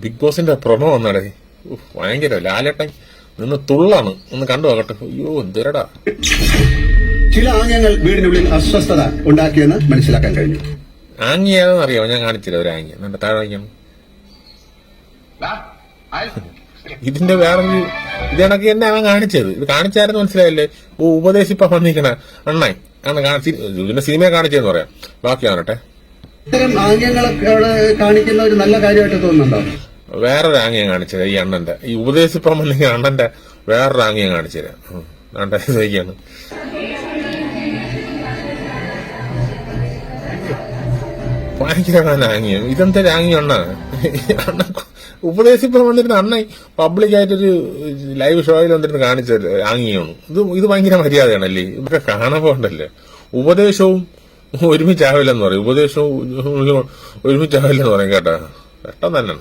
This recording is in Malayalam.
ബിഗ് ബോസിന്റെ പ്രൊമോ വന്നാടേ. ഭയങ്കര ലാലേട്ടൻ നിന്ന് തുള്ളാണ്. ഒന്ന് കണ്ടു നോക്കട്ടെ. അയ്യോ എന്തരടാ. ചില ആംഗ്യങ്ങൾ വീടിനുള്ളിൽ അസ്വസ്ഥത ഉണ്ടാക്കിയെന്ന് മനസ്സിലാക്കാൻ കഴിഞ്ഞു. ആംഗ്യാണെന്ന് അറിയാമോ ഞാൻ കാണിച്ചില്ല ഒരു ആങ്ങി എന്നിട്ട് താഴെ വാങ്ങിയാണ് ഇതിന്റെ വേറൊരു ഇത് കണക്ക് തന്നെ അവൻ കാണിച്ചത്? ഇത് കാണിച്ചായിരുന്നു മനസ്സിലായില്ലേ? ഓ ഉപദേശിപ്പ വന്നിരിക്കണ. അണ്ണായി ആണ് കാണിച്ച് ഇതിന്റെ സിനിമയെ കാണിച്ചതെന്ന് പറയാം. ബാക്കി കാണട്ടെ. ഇത്തരം ആംഗ്യങ്ങളൊക്കെ കാണിക്കുന്ന ഒരു നല്ല കാര്യമായിട്ട് തോന്നുന്നുണ്ടോ? വേറൊരു ആംഗ്യം കാണിച്ചത് ഈ അണ്ണന്റെ. ഈ ഉപദേശിപ്പം അല്ലെങ്കിൽ അണ്ണന്റെ വേറൊരു ആംഗ്യം കാണിച്ചത് തരാം. ഉം. ദാണ്ടെ ഇത് നോക്കിയാണ് ഭയങ്കരமான ആംഗ്യം. ഇതെന്താ ആംഗ്യം അണ്ണ? അണ്ണ ഉപദേശിപ്പം വന്നിരുന്ന അണ്ണ പബ്ലിക്കായിട്ടൊരു ലൈവ് ഷോയിൽ വന്നിരുന്ന് കാണിച്ച ആംഗ്യമാണ്. ഇത് ഇത് ഭയങ്കര മര്യാദയാണല്ലേ? ഇതൊക്കെ കാണാൻ ഉണ്ടല്ലേ ഉപദേശവും ഒരുമിച്ചാവില്ലെന്ന് പറയും. ഉപദേശവും ഒരുമിച്ചാവില്ലെന്ന് പറയും കേട്ടാ. പെട്ടെന്ന് തന്നെ